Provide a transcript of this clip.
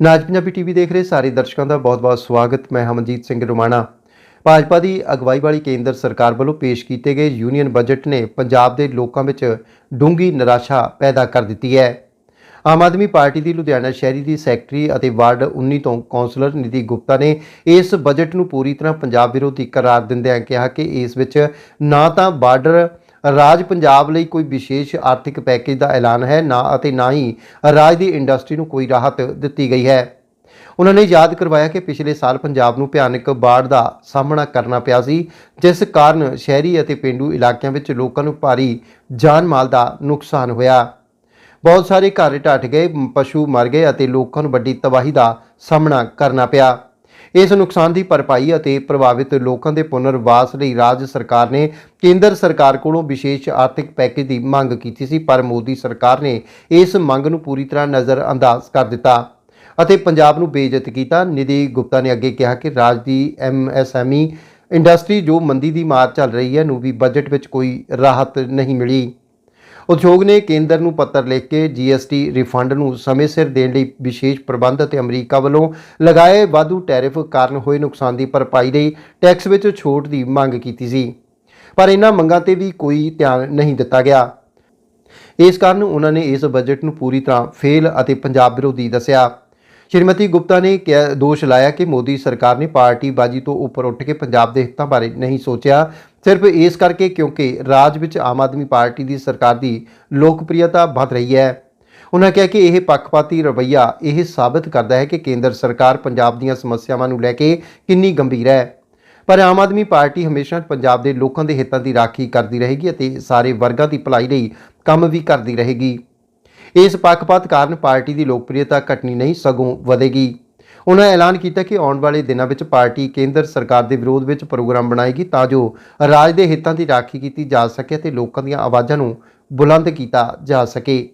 ਨਾਜ Punjabi TV ਦੇਖ ਰਹੇ ਸਾਰੇ ਦਰਸ਼ਕਾਂ ਦਾ ਬਹੁਤ-ਬਹੁਤ ਸਵਾਗਤ। ਮੈਂ ਹਮਨਜੀਤ ਸਿੰਘ ਰੋਮਾਣਾ। ਭਾਜਪਾ ਦੀ ਅਗਵਾਈ ਵਾਲੀ ਕੇਂਦਰ ਸਰਕਾਰ ਵੱਲੋਂ ਪੇਸ਼ ਕੀਤੇ ਗਏ ਯੂਨੀਅਨ ਬਜਟ ਨੇ ਪੰਜਾਬ ਦੇ ਲੋਕਾਂ ਵਿੱਚ ਡੂੰਗੀ ਨਿਰਾਸ਼ਾ ਪੈਦਾ ਕਰ ਦਿੱਤੀ ਹੈ। ਆਮ ਆਦਮੀ ਪਾਰਟੀ ਦੀ ਲੁਧਿਆਣਾ ਸ਼ਹਿਰੀ ਦੀ ਸੈਕਟਰੀ ਅਤੇ ਵਾਰਡ 19 ਤੋਂ ਕੌਂਸਲਰ ਨਿਧੀ ਗੁਪਤਾ ਨੇ ਇਸ ਬਜਟ ਨੂੰ ਪੂਰੀ ਤਰ੍ਹਾਂ ਪੰਜਾਬ ਵਿਰੋਧੀ ਕਰਾਰ ਦਿੰਦਿਆਂ ਕਿਹਾ ਕਿ ਇਸ ਵਿੱਚ ਨਾ ਤਾਂ ਬਾਰਡਰ ਰਾਜ ਪੰਜਾਬ ਲਈ ਕੋਈ ਵਿਸ਼ੇਸ਼ ਆਰਥਿਕ ਪੈਕੇਜ ਦਾ ਐਲਾਨ ਹੈ, ਨਾ ਅਤੇ ਨਾ ਹੀ ਰਾਜ ਦੀ ਇੰਡਸਟਰੀ ਨੂੰ ਕੋਈ ਰਾਹਤ ਦਿੱਤੀ ਗਈ ਹੈ। ਉਹਨਾਂ ਨੇ ਯਾਦ ਕਰਵਾਇਆ ਕਿ ਪਿਛਲੇ ਸਾਲ ਪੰਜਾਬ ਨੂੰ ਭਿਆਨਕ ਬਾੜ ਦਾ ਸਾਹਮਣਾ ਕਰਨਾ ਪਿਆ ਸੀ, ਜਿਸ ਕਾਰਨ ਸ਼ਹਿਰੀ ਅਤੇ ਪਿੰਡੂ ਇਲਾਕਿਆਂ ਵਿੱਚ ਲੋਕਾਂ ਨੂੰ ਭਾਰੀ ਜਾਨ ਮਾਲ ਦਾ ਨੁਕਸਾਨ ਹੋਇਆ। ਬਹੁਤ ਸਾਰੇ ਘਰ ਢੱਟ ਗਏ, ਪਸ਼ੂ ਮਰ ਗਏ ਅਤੇ ਲੋਕਾਂ ਨੂੰ ਵੱਡੀ ਤਬਾਹੀ ਦਾ ਸਾਹਮਣਾ ਕਰਨਾ ਪਿਆ। ਇਸ ਨੁਕਸਾਨ ਦੀ ਭਰਪਾਈ ਅਤੇ ਪ੍ਰਭਾਵਿਤ ਲੋਕਾਂ ਦੇ ਪੁਨਰਵਾਸ ਲਈ ਰਾਜ ਸਰਕਾਰ ਨੇ ਕੇਂਦਰ ਸਰਕਾਰ ਕੋਲੋਂ ਵਿਸ਼ੇਸ਼ ਆਰਥਿਕ ਪੈਕੇਜ ਦੀ ਮੰਗ ਕੀਤੀ ਸੀ, ਪਰ ਮੋਦੀ ਸਰਕਾਰ ਨੇ ਇਸ ਮੰਗ ਨੂੰ ਪੂਰੀ ਤਰ੍ਹਾਂ ਨਜ਼ਰਅੰਦਾਜ਼ ਕਰ ਦਿੱਤਾ ਅਤੇ ਪੰਜਾਬ ਨੂੰ ਬੇਇੱਜ਼ਤ ਕੀਤਾ। ਨਿਧੀ ਗੁਪਤਾ ਨੇ ਅੱਗੇ ਕਿਹਾ ਕਿ ਰਾਜ ਦੀ ਐਮਐਸਐਮਈ ਇੰਡਸਟਰੀ ਜੋ ਮੰਦੀ ਦੀ ਮਾਰ ਚੱਲ ਰਹੀ ਹੈ ਨੂੰ ਵੀ ਬਜਟ ਵਿੱਚ ਕੋਈ ਰਾਹਤ ਨਹੀਂ ਮਿਲੀ। ਉਦਯੋਗ ਨੇ ਕੇਂਦਰ ਨੂੰ ਪੱਤਰ ਲਿਖ ਕੇ ਜੀਐਸਟੀ ਰਿਫੰਡ ਨੂੰ ਸਮੇਂ ਸਿਰ ਦੇਣ ਲਈ ਵਿਸ਼ੇਸ਼ ਪ੍ਰਬੰਧ ਅਤੇ ਅਮਰੀਕਾ ਵੱਲੋਂ ਲਗਾਏ ਵਾਧੂ ਟੈਰਿਫ ਕਾਰਨ ਹੋਏ ਨੁਕਸਾਨ ਦੀ ਭਰਪਾਈ ਲਈ ਟੈਕਸ ਵਿੱਚ ਛੋਟ ਦੀ ਮੰਗ ਕੀਤੀ ਸੀ। ਪਰ ਇਹਨਾਂ ਮੰਗਾਂ ਤੇ ਵੀ ਕੋਈ ਧਿਆਨ ਨਹੀਂ ਦਿੱਤਾ ਗਿਆ। ਇਸ ਕਾਰਨ ਉਹਨਾਂ ਨੇ ਇਸ ਬਜਟ ਨੂੰ ਪੂਰੀ ਤਰ੍ਹਾਂ ਫੇਲ ਅਤੇ ਪੰਜਾਬ ਵਿਰੋਧੀ ਦੱਸਿਆ। ਸ਼੍ਰੀਮਤੀ ਗੁਪਤਾ ਨੇ ਕਿਹਾ, ਦੋਸ਼ ਲਾਇਆ ਕਿ ਮੋਦੀ ਸਰਕਾਰ ਨੇ ਪਾਰਟੀ ਬਾਜੀ ਤੋਂ ਉੱਪਰ ਉੱਠ ਕੇ ਪੰਜਾਬ ਦੇ ਹਿੱਤਾਂ ਬਾਰੇ ਨਹੀਂ ਸੋਚਿਆ। ਸਿਰਫ ਇਸ ਕਰਕੇ ਕਿਉਂਕਿ ਰਾਜ ਵਿੱਚ ਆਮ ਆਦਮੀ ਪਾਰਟੀ ਦੀ ਸਰਕਾਰ ਦੀ ਲੋਕਪ੍ਰਿਯਤਾ ਵਧ ਰਹੀ ਹੈ। ਉਹਨਾਂ ਕਿਹਾ ਕਿ ਇਹ ਪੱਖਪਾਤੀ ਰਵੱਈਆ ਇਹ ਸਾਬਤ ਕਰਦਾ ਹੈ ਕਿ ਕੇਂਦਰ ਸਰਕਾਰ ਪੰਜਾਬ ਦੀਆਂ ਸਮੱਸਿਆਵਾਂ ਨੂੰ ਲੈ ਕੇ ਕਿੰਨੀ ਗੰਭੀਰ ਹੈ। ਪਰ ਆਮ ਆਦਮੀ ਪਾਰਟੀ ਹਮੇਸ਼ਾ ਪੰਜਾਬ ਦੇ ਲੋਕਾਂ ਦੇ ਹਿੱਤਾਂ ਦੀ ਰਾਖੀ ਕਰਦੀ ਰਹੇਗੀ ਅਤੇ ਸਾਰੇ ਵਰਗਾਂ ਦੀ ਭਲਾਈ ਲਈ ਕੰਮ ਵੀ ਕਰਦੀ ਰਹੇਗੀ। ਇਸ ਪੱਖਪਾਤ ਕਾਰਨ ਪਾਰਟੀ ਦੀ ਲੋਕਪ੍ਰਿਯਤਾ ਘਟਣੀ ਨਹੀਂ ਸਗੋਂ ਵਧੇਗੀ। ਉਹਨਾਂ ਐਲਾਨ ਕੀਤਾ ਕਿ ਆਉਣ ਵਾਲੇ ਦਿਨਾਂ ਵਿੱਚ ਪਾਰਟੀ ਕੇਂਦਰ ਸਰਕਾਰ ਦੇ ਵਿਰੋਧ ਵਿੱਚ ਪ੍ਰੋਗਰਾਮ ਬਣਾਏਗੀ ਤਾਂ ਜੋ ਰਾਜ ਦੇ ਹਿੱਤਾਂ ਦੀ ਰਾਖੀ ਕੀਤੀ ਜਾ ਸਕੇ ਅਤੇ ਲੋਕਾਂ ਦੀਆਂ ਆਵਾਜ਼ਾਂ ਨੂੰ ਬੁਲੰਦ ਕੀਤਾ ਜਾ ਸਕੇ।